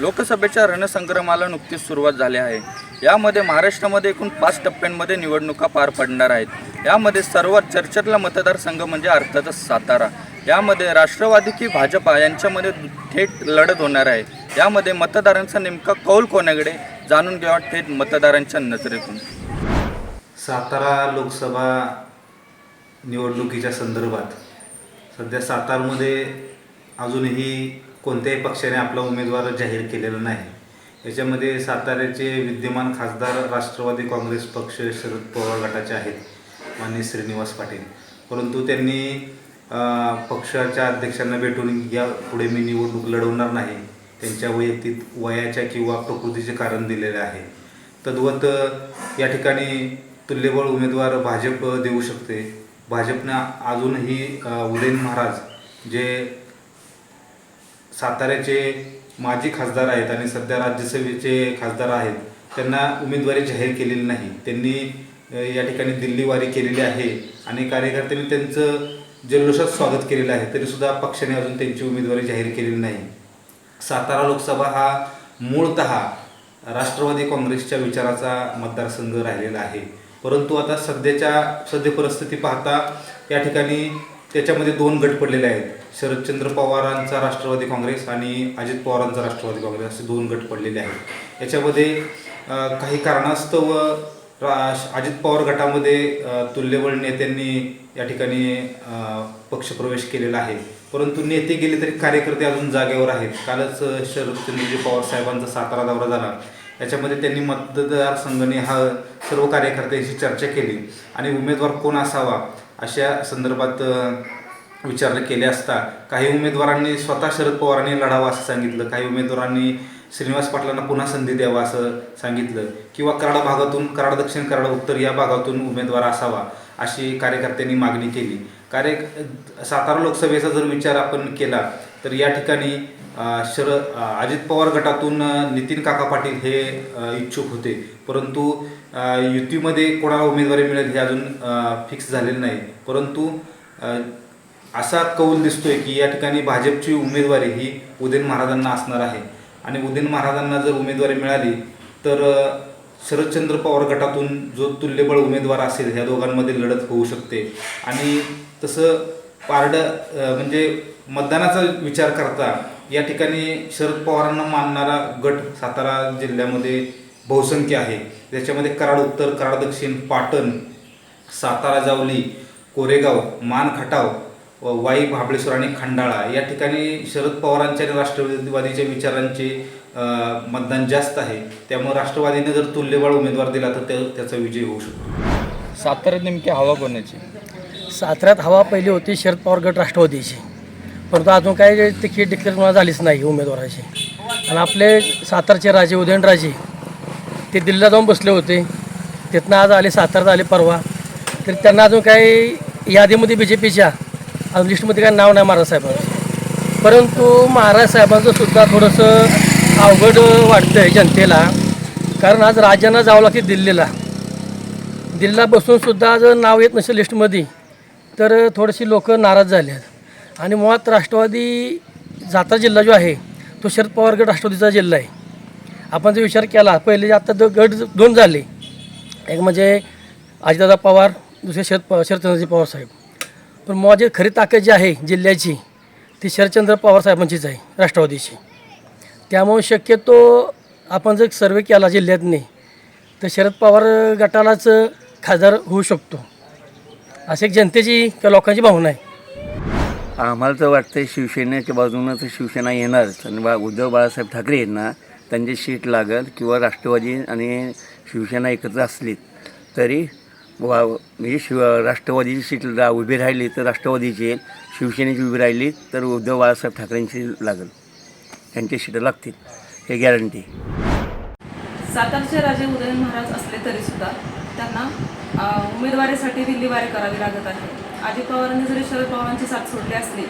लोकसभेच्या रणसंग्रामाला नुकतीच सुरुवात झाली आहे. यामध्ये महाराष्ट्रामध्ये एकूण पाच टप्प्यांमध्ये निवडणुका पार पडणार आहेत. यामध्ये सर्वात चर्चेतला मतदारसंघ म्हणजे अर्थातच सातारा. यामध्ये राष्ट्रवादी की भाजपा यांच्यामध्ये थेट लढत होणार आहे. यामध्ये मतदारांचा नेमका कौल कोणाकडे? जाणून घ्यावा थेट मतदारांच्या नजरेतून. सातारा लोकसभा निवडणुकीच्या संदर्भात सध्या सातारमध्ये अजूनही कोणत्याही पक्षाने आपला उमेदवार जाहीर केलेला नाही. याच्यामध्ये साताऱ्याचे विद्यमान खासदार राष्ट्रवादी काँग्रेस पक्ष शरद पवार गटाचे आहेत माननीय श्रीनिवास पाटील. परंतु त्यांनी पक्षाच्या अध्यक्षांना भेटून या पुढे मी निवडणूक लढवणार नाही. त्यांच्या वैयक्तिक वयाच्या किंवा प्रकृतीचे कारण दिलेले आहे. तद्वत या ठिकाणी तुल्यबळ उमेदवार भाजप देऊ शकते. भाजपनं अजूनही उदयन महाराज जे साताऱ्याचे माजी खासदार आहेत आणि सध्या राज्यसभेचे खासदार आहेत त्यांना उमेदवारी जाहीर केलेली नाही. त्यांनी या ठिकाणी दिल्लीवारी केलेली आहे आणि कार्यकर्त्यांनी त्यांचं जल्लोषात स्वागत केलेलं आहे तरीसुद्धा पक्षाने अजून त्यांची उमेदवारी जाहीर केलेली नाही. सातारा लोकसभा हा मूळतः राष्ट्रवादी काँग्रेसच्या विचाराचा मतदारसंघ राहिलेला आहे. परंतु आता सध्याच्या सद्य परिस्थिती पाहता या ठिकाणी त्याच्यामध्ये दोन गट पडलेले आहेत. शरदचंद्र पवारांचा राष्ट्रवादी काँग्रेस आणि अजित पवारांचा राष्ट्रवादी काँग्रेस असे दोन गट पडलेले आहेत. याच्यामध्ये काही कारणास्तव रा अजित पवार गटामध्ये तुल्यबळ नेत्यांनी या ठिकाणी पक्षप्रवेश केलेला आहे. परंतु नेते गेले तरी कार्यकर्ते अजून जागेवर आहेत. कालच शरदचंद्रजी पवार साहेबांचा सातारा दौरा झाला. याच्यामध्ये त्यांनी मतदारसंघाने हा सर्व कार्यकर्त्यांशी चर्चा केली. आणि उमेदवार कोण असावा अशा संदर्भात विचारणा केले असता. काही उमेदवारांनी स्वतः शरद पवारांनी लढावं असं सांगितलं. काही उमेदवारांनी श्रीनिवास पाटलांना पुन्हा संधी द्यावा असं सांगितलं. किंवा कराड भागातून कराड दक्षिण कराड उत्तर या भागातून उमेदवार असावा अशी कार्यकर्त्यांनी मागणी केली. कार्य सातारा लोकसभेचा जर विचार आपण केला तर या ठिकाणी शर अजित पवार गटातून नितीन काका पाटील हे इच्छुक होते. परंतु युतीमध्ये कोणाला उमेदवारी मिळेल हे अजून फिक्स झालेलं नाही. परंतु असा कौल दिसतोय की या ठिकाणी भाजपची उमेदवारी ही उदयन महाराजांना असणार आहे. आणि उदयन महाराजांना जर उमेदवारी मिळाली तर शरदचंद्र पवार गटातून जो तुल्यबळ उमेदवार असेल ह्या दोघांमध्ये लढत होऊ शकते. आणि तसं पारड म्हणजे मतदानाचा विचार करता या ठिकाणी शरद पवारांना मानणारा गट सातारा जिल्ह्यामध्ये बहुसंख्य आहे. त्याच्यामध्ये कराड उत्तर कराड दक्षिण पाटण सातारा जावली कोरेगाव मान खटाव वाई महाबळेश्वर आणि खंडाळा या ठिकाणी शरद पवारांच्या आणि राष्ट्रवादीच्या विचारांचे मतदान जास्त आहे. त्यामुळे राष्ट्रवादीने जर तुल्यबळ उमेदवार दिला तर त्या- त्याचा विजय होऊ शकतो. साताऱ्यात नेमकी हवा कोणाची? साताऱ्यात हवा पहिली होती शरद पवार गट राष्ट्रवादीची. परंतु अजून काही तिकीट डिक्लेअर मला झालीच नाही उमेदवाराची. आणि आपले सातारचे राजे उदयनराजे ते दिल्लीला जाऊन बसले होते. तिथनं आज आले साताऱ्यात आले परवा. तर त्यांना अजून काही यादीमध्ये बी जे पीच्या आज लिस्टमध्ये काय नाव नाही महाराज साहेबांचं. परंतु महाराज साहेबांचं सुद्धा थोडंसं अवघड वाटतं आहे जनतेला. कारण आज राज्यांना जावं लागते दिल्लीला. दिल्लीला बसूनसुद्धा आज नाव येत नसेल लिस्टमध्ये तर थोडीशी लोक नाराज झाले आहेत. आणि मुळात राष्ट्रवादी जाता जिल्हा जो आहे तो शरद पवार गट राष्ट्रवादीचा जिल्हा आहे. आपण जर विचार केला पहिले आता दो गट दोन झाले. एक म्हणजे अजितदादा पवार दुसरे शरद पवार शरदचंद्रजी पवार साहेब. पण मुळात खरी ताकद जी आहे जिल्ह्याची ती शरदचंद्र पवार साहेबांचीच आहे राष्ट्रवादीची. त्यामुळे शक्यतो आपण जर सर्वे केला जिल्ह्यातने तर शरद पवार गटालाच खासदार होऊ शकतो. अशी एक जनतेची किंवा लोकांची भावना आहे. आम्हाला तर वाटतं शिवसेनेच्या बाजूनं तर शिवसेना येणारच. आणि बा उद्धव बाळासाहेब ठाकरे यांना त्यांची सीट लागल किंवा राष्ट्रवादी आणि शिवसेना एकत्र असली तरी वा म्हणजे शिव राष्ट्रवादीची सीट रा उभी राहिली तर राष्ट्रवादीची येईल शिवसेनेची उभी राहिली तर उद्धव बाळासाहेब ठाकरेंची लागेल. त्यांची सीटं लागतील हे गॅरंटी सातारचे राजे उदयन महाराज असले तरी सुद्धा त्यांना उमेदवारीसाठी दिल्लीवारी करावी लागत आहे. अजित पवारांनी जरी शरद पवारांची साथ सोडली असली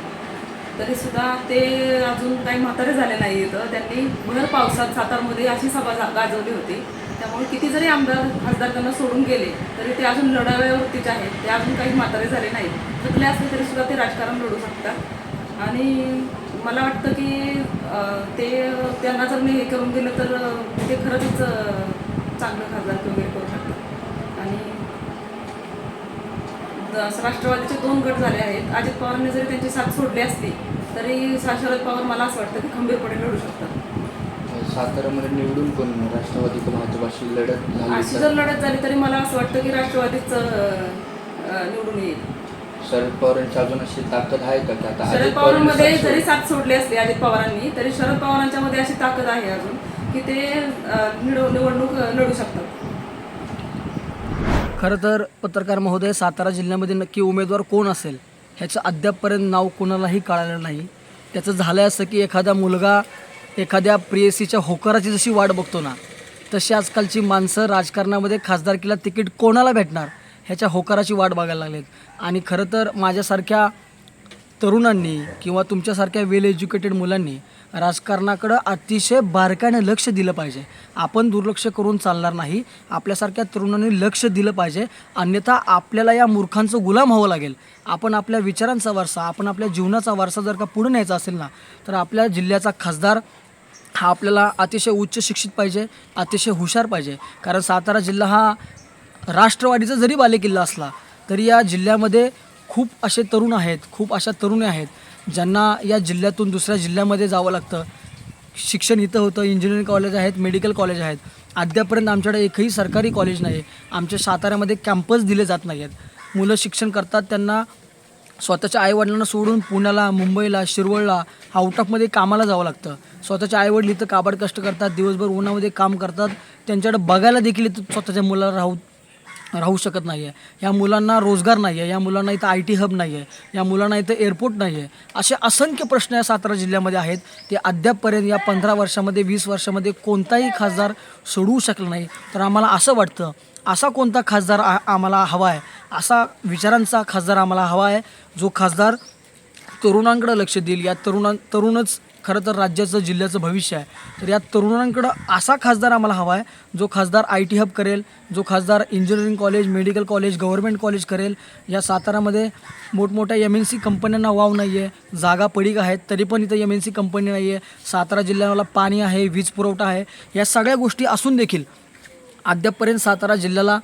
तरी सुद्धा ते अजून काही म्हातारे झाले नाही आहेत त्यांनी भर पावसात सातारमध्ये अशी सभा गाजवली होती. त्यामुळे किती जरी आमदार खासदार त्यांना सोडून गेले तरी ते अजून लढाव्यावरतीच आहेत. ते अजून काही म्हातारे झाले नाहीत. थकले असले तरी सुद्धा ते राजकारण लढू शकतात. आणि मला वाटतं की ते त्यांना जर मी हे करून दिलं तर ते खरंच चांगलं खासदार वगैरे करू शकतात. आणि राष्ट्रवादीचे दोन गट झाले आहेत. अजित पवारांनी जरी त्यांची साथ सोडली असली तरी शरद पवार मला असं वाटतं की खंबीरपणे लढू शकतात. साताऱ्यामध्ये निवडून कोण येणार? राष्ट्रवादी का भाजपाशी लढत झाली अशी तर जर लढत झाली तरी मला असं वाटतं की राष्ट्रवादीच अं, निवडून येईल शरद पवारांची अजून अशी ताकद आहे का की आता शरद अजित पवारांमध्ये जरी. साथ सोडली असली अजित पवारांनी तरी शरद पवारांच्या मध्ये अशी ताकद आहे अजून की ते अं, निवड- निवडणूक अं, लढू शकतात खरं तर पत्रकार महोदय सातारा जिल्ह्यामध्ये नक्की उमेदवार कोण असेल ह्याचं अद्यापपर्यंत नाव कोणालाही कळालं नाही त्याचं झालं असं की एखादा मुलगा एखाद्या प्रेयसीच्या होकाराची जशी वाट बघतो ना तशी आजकालची माणसं राजकारणामध्ये खासदारकीला तिकीट कोणाला भेटणार ह्याच्या होकाराची वाट बघायला लागलेत. आणि खरं तर माझ्यासारख्या तरुणांनी किंवा तुमच्यासारख्या वेल एज्युकेटेड मुलांनी राजकारणाकडं अतिशय बारकाईने लक्ष दिलं पाहिजे. आपण दुर्लक्ष करून चालणार नाही आपल्यासारख्या तरुणांनी लक्ष दिलं पाहिजे. अन्यथा आपल्याला या मूर्खांचं गुलाम व्हावं लागेल. आपण आपल्या विचारांचा वारसा आपण आपल्या जीवनाचा वारसा जर का पुढे न्यायचा असेल ना तर आपल्या जिल्ह्याचा खासदार हा आपल्याला अतिशय उच्च शिक्षित पाहिजे अतिशय हुशार पाहिजे. कारण सातारा जिल्हा हा राष्ट्रवादीचा जरी बालेकिल्ला असला तरी या जिल्ह्यामध्ये खूप असे तरुण आहेत खूप अशा तरुणी आहेत ज्यांना या जिल्ह्यातून दुसऱ्या जिल्ह्यामध्ये जावं लागतं. शिक्षण इथं होतं इंजिनिअरिंग कॉलेज आहेत मेडिकल कॉलेज आहेत. अद्यापर्यंत आमच्याकडे एकही सरकारी कॉलेज नाही आमच्या साताऱ्यामध्ये कॅम्पस दिले जात नाही आहेत मुलं शिक्षण करतात त्यांना स्वतःच्या आईवडिलांना सोडून पुण्याला मुंबईला शिरवळला आउटऑफमध्ये कामाला जावं लागतं. स्वतःच्या आईवडील इथं काबाड कष्ट करतात दिवसभर उन्हामध्ये काम करतात. त्यांच्याकडे बघायला देखील इथं स्वतःच्या मुलाला राहू राहू शकत नाही आहे या मुलांना रोजगार नाही आहे या मुलांना इथं आय टी हब नाही आहे या मुलांना इथं एअरपोर्ट नाही आहे असे असंख्य प्रश्न या सातारा जिल्ह्यामध्ये आहेत. ते अद्यापपर्यंत या पंधरा वर्षामध्ये वीस वर्षामध्ये कोणताही खासदार सोडवू शकला नाही. तर आम्हाला असं वाटतं असा कोणता खासदार आ आम्हाला हवा आहे असा विचारांचा खासदार आम्हाला हवा आहे जो खासदार तरुणांकडं लक्ष देईल. या तरुणां तरुणच खरं तर राज्याचं जिल्ह्याचं भविष्य आहे. तर या तरुणांकडं असा खासदार आम्हाला हवा आहे जो खासदार आय टी हब करेल जो खासदार engineering college medical college government college करेल. या सातारामध्ये मोठमोठ्या एम एन सी कंपन्यांना वाव नाही आहे जागा पडीक आहेत तरी पण इथं एम एन सी कंपनी नाही आहे सातारा जिल्ह्याला पाणी आहे वीज पुरवठा आहे. या सगळ्या गोष्टी असून देखील अद्यापपर्यंत सातारा जिल्ह्याला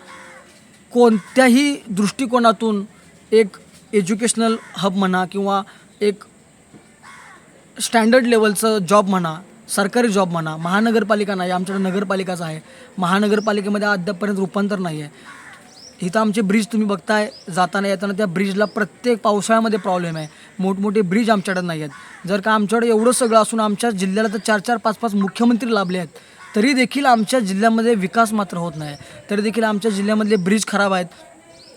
कोणत्याही दृष्टिकोनातून एक एज्युकेशनल हब म्हणा किंवा एक स्टँडर्ड लेवलचं जॉब म्हणा सरकारी जॉब म्हणा महानगरपालिका नाही आमच्याकडे नगरपालिकाच आहे. महानगरपालिकेमध्ये अद्यापपर्यंत रूपांतर नाही आहे. इथं आमचे ब्रिज तुम्ही बघताय जाताना येताना त्या ब्रिजला प्रत्येक पावसाळ्यामध्ये प्रॉब्लेम आहे. मोठमोठे ब्रिज आमच्याकडे नाही आहेत. जर का आमच्याकडे एवढं सगळं असून आमच्या जिल्ह्याला तर चार चार पाच पाच मुख्यमंत्री लाभले आहेत. तरी देखील आमच्या जिल्ह्यामध्ये विकास मात्र होत नाही. तरी देखील आमच्या जिल्ह्यामधले ब्रिज खराब आहेत.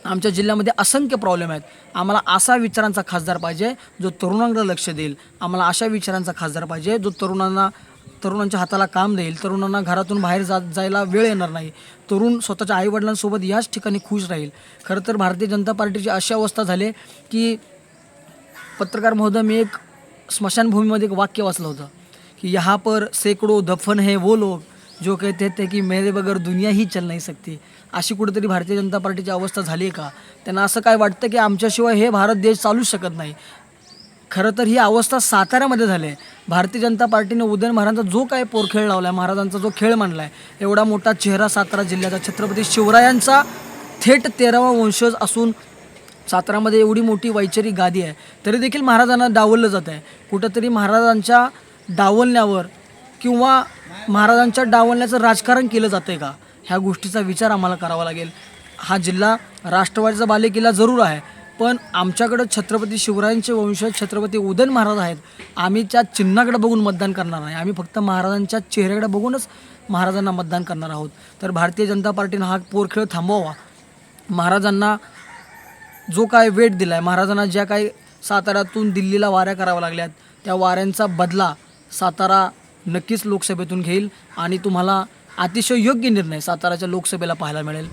आमच्या जिल्ह्यामध्ये असंख्य प्रॉब्लेम आहेत. आम्हाला असा विचारांचा खासदार पाहिजे जो तरुणांकडे लक्ष देईल. आम्हाला अशा विचारांचा खासदार पाहिजे जो तरुणांना तरुणांच्या हाताला काम देईल. तरुणांना घरातून बाहेर जा जायला वेळ येणार नाही. तरुण स्वतःच्या आईवडिलांसोबत याच ठिकाणी खुश राहील. खरं तर भारतीय जनता पार्टीची अशी अवस्था झाली की पत्रकार महोदय मी एक स्मशानभूमीमध्ये एक वाक्य वाचलं होतं. कि यहाँ पर सैकड़ों दफन है वो लोग जो कहते थे की मेरे बगैर दुनिया ही चल नाही सकती। अशी कुठेतरी भारतीय जनता पार्टीची अवस्था झाली आहे का? त्यांना असं काय वाटतं की आमच्याशिवाय हे भारत देश चालूच शकत नाही? खरं तर ही अवस्था साताऱ्यामध्ये झाली आहे. भारतीय जनता पार्टीने उदयन महाराजांचा जो काय पोरखेळ लावला आहे महाराजांचा जो खेळ मांडला आहे एवढा मोठा चेहरा सातारा जिल्ह्याचा छत्रपती शिवरायांचा थेट तेरावा वंशज असून सातारामध्ये एवढी मोठी वैचारिक गादी आहे. तरी देखील महाराजांना डावललं जात आहे कुठंतरी महाराजांच्या डावलण्यावर किंवा महाराजांच्या डावलण्याचं राजकारण केलं जातं आहे का? ह्या गोष्टीचा विचार आम्हाला करावा लागेल. हा जिल्हा राष्ट्रवादीचा बालेकिल्ला जरूर आहे. पण आमच्याकडं छत्रपती शिवरायांचे वंशज छत्रपती उदयन महाराज आहेत. आम्ही त्या चिन्हाकडे बघून मतदान करणार नाही. आम्ही फक्त महाराजांच्या चेहऱ्याकडे बघूनच महाराजांना मतदान करणार आहोत. तर भारतीय जनता पार्टीनं हा पोरखेळ थांबवावा. महाराजांना जो काय वेट दिला आहे महाराजांना ज्या काही साताऱ्यातून दिल्लीला वाऱ्या कराव्या लागल्यात त्या वाऱ्यांचा बदला सातारा नक्कीच लोकसभेतून घेईल आणि तुम्हाला अतिशय योग्य निर्णय साताराच्या लोकसभेला पाहायला मिळेल.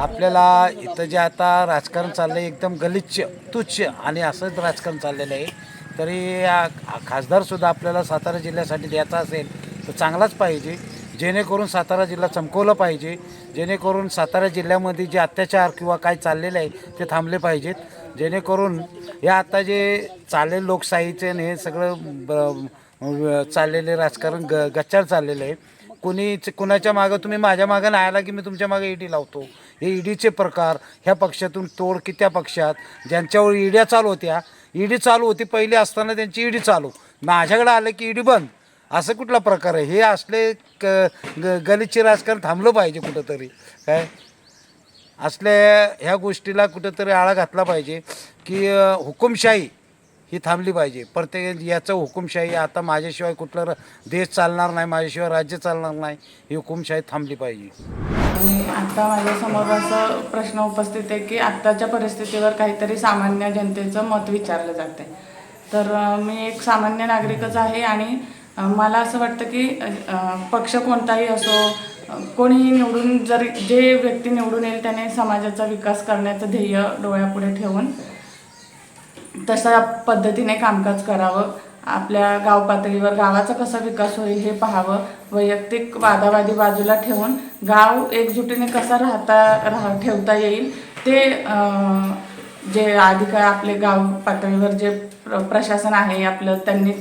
आपल्याला इथं जे आता राजकारण चाललं आहे एकदम गलिच्छ तुच्छ आणि असंच राजकारण चाललेलं आहे. तरी खासदारसुद्धा आपल्याला सातारा जिल्ह्यासाठी द्यायचा असेल तर चांगलाच पाहिजे. जेणेकरून सातारा जिल्हा चमकवलं पाहिजे. जेणेकरून सातारा जिल्ह्यामध्ये जे अत्याचार किंवा काय चाललेले आहे ते थांबले पाहिजेत. जेणेकरून या आता जे चालेल लोकशाहीचे हे सगळं ब- चाललेले राजकारण ग गच्चार चाललेलं आहे कुणी कुणाच्या मागं तुम्ही माझ्या मागं नाही आला की मी तुमच्या मागे ईडी लावतो. हे ईडीचे प्रकार ह्या पक्षातून तोड की त्या पक्षात ज्यांच्यावर ईड्या चालू होत्या ईडी चालू होती पहिली असताना त्यांची ईडी चालू. माझ्याकडे आलं की ईडी बंद. असं कुठला प्रकार आहे? हे असले क ग गलिच्छ राजकारण थांबलं पाहिजे कुठंतरी. काय? असल्या ह्या गोष्टीला कुठंतरी आळा घातला पाहिजे की हुकुमशाही ही थांबली पाहिजे. प्रत्येक याचं हुकुमशाही आता माझ्याशिवाय कुठलं र- देश चालणार नाही माझ्याशिवाय राज्य चालणार नाही ही हुकुमशाही थांबली पाहिजे. आता माझ्यासमोर असं प्रश्न उपस्थित आहे की आत्ताच्या परिस्थितीवर काहीतरी सामान्य जनतेचं मत विचारलं जात आहे तर मी एक सामान्य नागरिकच आहे आणि मला असं वाटतं की पक्ष कोणताही असो कोणीही निवडून जरी जे व्यक्ती निवडून येईल त्याने समाजाचा विकास करण्याचं ध्येय डोळ्यापुढे ठेवून तशा पद्धतीने कामकाज करावं. आपल्या गाव पातळीवर गावाचा कसा विकास होईल हे पाहावं. वैयक्तिक वादावादी बाजूला ठेवून गाव एकजुटीने कसा राहता राह ठेवता येईल ते जे अधिकार आपले गाव पातळीवर जे प्र प्रशासन आहे आपलं त्यांनी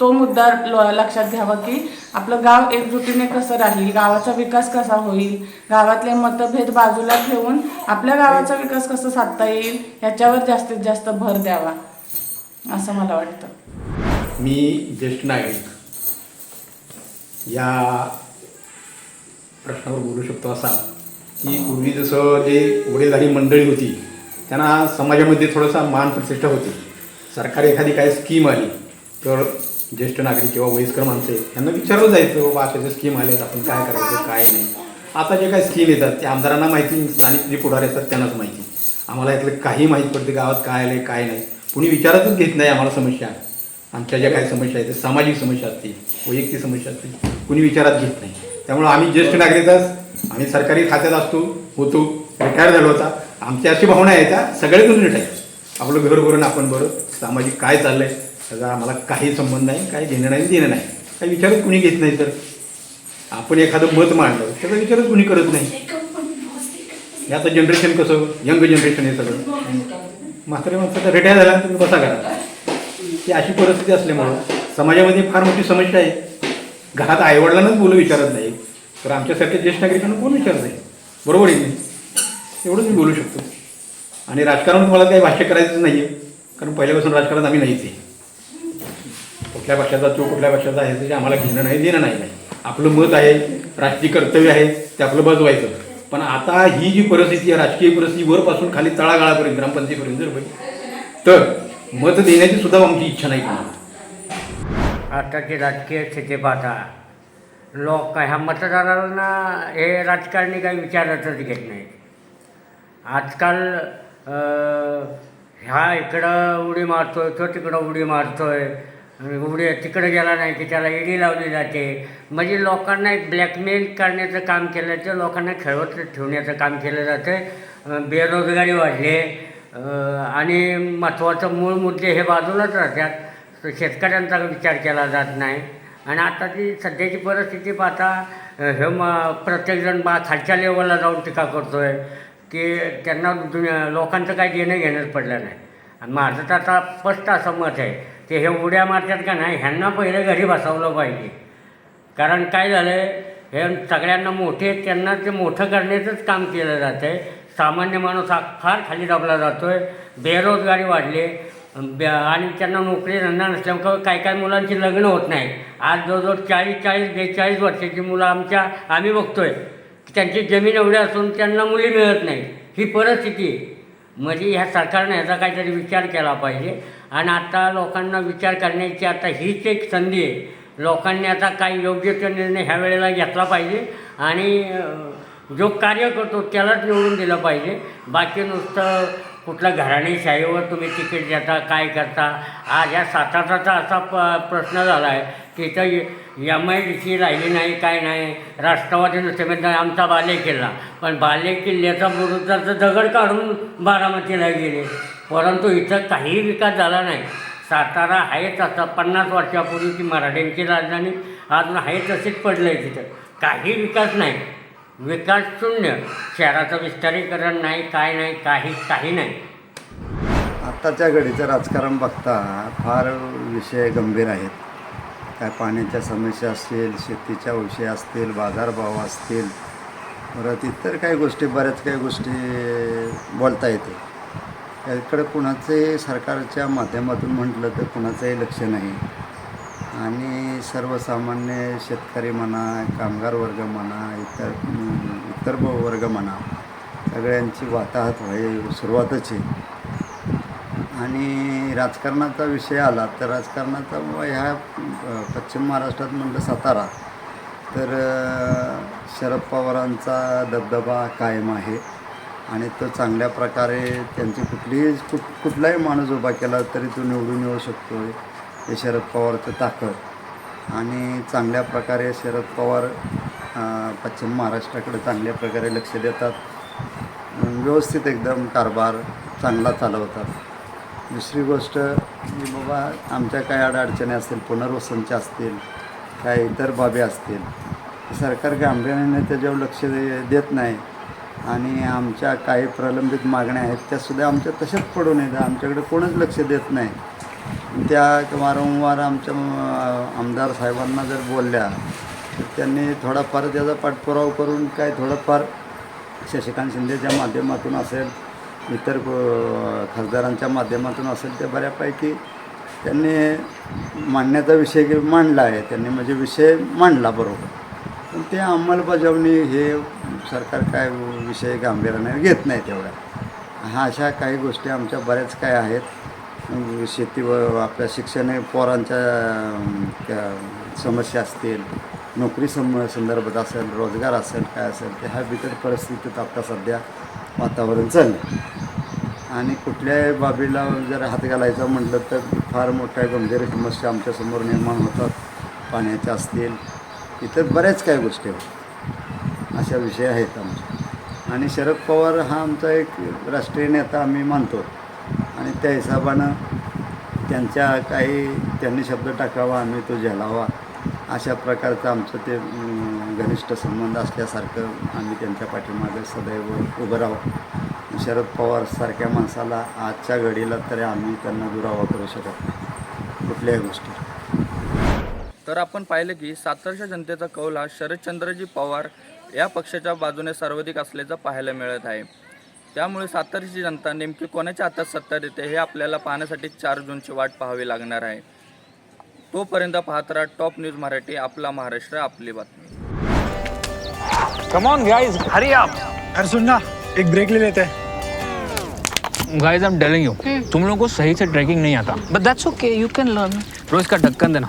तो मुद्दा ल- लक्षात घ्यावा की आपलं गाव एकजुटीने कसं राहील गावाचा विकास कसा होईल गावातले मतभेद बाजूला ठेवून आपल्या गावाचा विकास कसा साधता येईल याच्यावर जास्तीत जास्त भर द्यावा असं मला वाटतं. मी ज्येष्ठ नागरिक या प्रश्नावर बोलू शकतो असा की पूर्वी जसं जे वडीलधारी मंडळी होती त्यांना समाजामध्ये थोडासा मान प्रतिष्ठा होती. सरकार एखादी काही स्कीम आली तर ज्येष्ठ नागरिक किंवा वयस्कर माणसं यांना त्यांना विचारलं जायचं बाबा अशा ज्या स्कीम आल्यात आपण काय करायचं काय नाही. आता जे काही स्कीम येतात ते आमदारांना माहिती स्थानिक जे पुढारी असतात त्यांनाच माहिती. आम्हाला यातलं काही माहीत पडते गावात काय आलं काय नाही. कुणी विचारातच घेत नाही आम्हाला समस्या. आमच्या ज्या काही समस्या आहेत सामाजिक समस्या असतील वैयक्तिक समस्या असतील कुणी विचारात घेत नाही. त्यामुळं आम्ही ज्येष्ठ नागरिकच आम्ही सरकारी खात्यात असतो होतो रिटायर झालो होता आमची अशी भावना आहे त्या सगळ्यातून रिटायर आपलं घर भरून आपण बरं सामाजिक काय चाललं आहे त्याचा आम्हाला काही संबंध नाही काही घेणं नाही देणं नाही. काही विचारच कुणी घेत नाही तर. आपण एखादं मत मांडलं त्याचा विचारच कुणी करत नाही. याचं जनरेशन कसं? यंग जनरेशन आहे सगळं. म्हातारे माणसाचा रिटायर झाला तुम्ही कसा करा ती अशी परिस्थिती असल्यामुळं समाजामध्ये फार मोठी समस्या आहे. घरात आईवडिलांनाच बोलू विचारत नाही. तर आमच्यासारख्या ज्येष्ठ नागरिकांना कोण विचारत नाही? बरोबर आहे मी एवढंच मी बोलू शकतो. आणि राजकारण तुम्हाला काही भाष्य करायचं नाही आहे कारण पहिल्यापासून राजकारण आम्ही नाहीच आहे. कुठल्या पक्षाचा तो कुठल्या पक्षाचा आहे त्याच्या आम्हाला घेणं नाही देणं नाही. नाही आपलं मत आहे राजकीय कर्तव्य आहे ते आपलं बजवायचं. पण आता ही जी परिस्थिती आहे राजकीय परिस्थिती वरपासून खाली तळागाळापर्यंत ग्रामपंचायतीपर्यंत जर बघितली, तर मत देण्याची सुद्धा आमची इच्छा नाही कोणाला. आताची राजकीय स्थिती पाहता लोक ह्या मतदारांना हे राजकारणी काही विचारतच घेत नाहीत. आजकाल ह्या इकडं उडी मारतोय तो तिकडं उडी मारतोय उडी तिकडं गेला नाही की त्याला ईडी लावली जाते. म्हणजे लोकांना एक ब्लॅकमेल करण्याचं काम केलं तर लोकांना खेळवत ठेवण्याचं काम केलं जातं. बेरोजगारी वाढली. आणि महत्त्वाचं मूळ मुद्दे हे बाजूलाच राहतात. शेतकऱ्यांचा विचार केला जात नाही. आणि आता ती सध्याची परिस्थिती पाहता हे म प्रत्येकजण बा खालच्या लेवलला जाऊन टीका करतो आहे की त्यांना लोकांचं काही देणं घेणंच पडलं नाही. आणि माझं तर आता स्पष्ट असं मत आहे. की हे उड्या मारतात का नाही? ह्यांना पहिलं घरी बसवलं पाहिजे. कारण काय झालं आहे हे सगळ्यांना मोठे त्यांना ते मोठं करण्याचंच काम केलं जातं आहे सामान्य माणूस हा फार खाली दाबला जातो आहे बेरोजगारी वाढली. आणि त्यांना नोकरी धंदा नसल्यामुळं काही काही मुलांची लग्न होत नाही. आज जवळजवळ चाळीस चाळीस बेचाळीस वर्षाची मुलं आमच्या आम्ही बघतो आहे की त्यांची जमीन एवढी असून त्यांना मुली मिळत नाही. ही परिस्थिती आहे. म्हणजे ह्या सरकारने ह्याचा काहीतरी विचार केला पाहिजे. आणि आता लोकांना विचार करण्याची आता हीच एक संधी आहे. लोकांनी आता काही योग्य तो निर्णय ह्या वेळेला घेतला पाहिजे आणि जो कार्य करतो त्यालाच निवडून दिलं पाहिजे. बाकी नुसतं कुठल्या घराणेशाहीवर तुम्ही तिकीट देता काय करता? आज या साताराचा असा प प्रश्न झाला आहे की इथं एम आय डी सी राहिली नाही काय नाही? राष्ट्रवादीनं समेत आमचा बाले किल्ला पण बाले किल्ल्याचा बुरुजाचं दगड काढून बारामतीला गेले. परंतु इथं काही विकास झाला नाही. सातारा आहेच आता पन्नास वर्षापूर्वीची मराठ्यांची राजधानी आज आहे तसेच पडलं आहे तिथं. काही विकास नाही. विकास शून्य. शहराचं विस्तारीकरण नाही काय नाही काही काही नाही. आत्ताच्या घडीचं राजकारण बघता फार विषय गंभीर आहेत. काय पाण्याच्या समस्या असतील शेतीच्या विषय असतील बाजारभाव असतील परत इतर काही गोष्टी बऱ्याच काही गोष्टी बोलता येते याकडे कुणाचे सरकारच्या माध्यमातून म्हटलं तर कुणाचंही लक्ष नाही. आणि सर्वसामान्य शेतकरी म्हणा कामगार वर्ग म्हणा इतर इतर वर्ग म्हणा सगळ्यांची वाताहत व्हाय सुरुवातच आहे. आणि राजकारणाचा विषय आला तर राजकारणाचा ह्या पश्चिम महाराष्ट्रात म्हटलं सातारा तर शरद पवारांचा दबदबा कायम आहे. आणि तो चांगल्या प्रकारे त्यांची कुठलीही कुठ कुठलाही माणूस उभा केला तरी तो निवडून येऊ शकतो हे शरद पवारचं ताकद. आणि चांगल्या प्रकारे शरद पवार पश्चिम महाराष्ट्राकडे चांगल्या प्रकारे लक्ष देतात. व्यवस्थित एकदम कारभार चांगला चालवतात. दुसरी गोष्ट की बाबा आमच्या काय अडचणी असतील पुनर्वसनच्या असतील काय इतर बाबी असतील सरकार गांभीर्याने त्याच्यावर लक्ष दे- देत नाही. आणि आमच्या काही प्रलंबित मागण्या आहेत त्यासुद्धा आमच्या तशाच पडून येतात आमच्याकडे कोणच लक्ष देत नाही. त्या वारंवार आमच्या आमदार साहेबांना जर बोलल्या तर त्यांनी थोडाफार त्याचा पाठपुरावा करून काय थोडंफार शशिकांत शिंदेच्या माध्यमातून असेल इतर खासदारांच्या माध्यमातून असेल ते बऱ्यापैकी त्यांनी मांडण्याचा विषय मांडला आहे. त्यांनी म्हणजे विषय मांडला बरोबर. पण ते अंमलबजावणी हे सरकार काय विषय गांभीर्याने घेत नाही तेवढ्या. हा अशा काही गोष्टी आमच्या बऱ्याच काय आहेत. शेती व आपल्या शिक्षण पोरांच्या त्या समस्या असतील नोकरी सं संदर्भात असेल रोजगार असेल काय असेल ते ह्या बिकट परिस्थितीत आता सध्या वातावरण चाललं आणि कुठल्याही बाबीला जर हात घालायचं म्हटलं तर फार मोठ्या गंभीर समस्या आमच्यासमोर निर्माण होतात. पाण्याच्या असतील इतर बऱ्याच काही गोष्टी आहेत. अशा विषय आहेत आमचे. आणि शरद पवार हा आमचा एक राष्ट्रीय नेता आम्ही मानतो. आणि त्या हिशोबानं त्यांच्या काही त्यांनी शब्द टाकावा आम्ही तो झेलावा. अशा प्रकारचं आमचं ते घनिष्ठ संबंध असल्यासारखं आम्ही त्यांच्या पाठीमागे सदैव उभं राहू. शरद पवारसारख्या माणसाला आजच्या घडीला तरी आम्ही त्यांना दुरावा करू शकत नाही. कुठल्याही गोष्टी तर आपण पाहिलं की सातारच्या जनतेचा कौल हा शरदचंद्रजी पवार या पक्षाच्या बाजूने सर्वाधिक असल्याचं पाहायला मिळत आहे. त्यामुळे सातारची जनता नेमकी कोणाच्या हातात सत्ता देते हे आपल्याला पाहण्यासाठी चार जूनची वाट पाहावी लागणार आहे. तोपर्यंत पाहत राहा टॉप न्यूज मराठी आपला महाराष्ट्र आपली बातमी. कम ऑन गाइस हरी आप अरे सुन ना एक ब्रेक ले लेते. हैं guys I am telling you तुम लोगों को सही से ट्रैकिंग नहीं आता. But that's okay you can learn रोज का ढक्कन देना.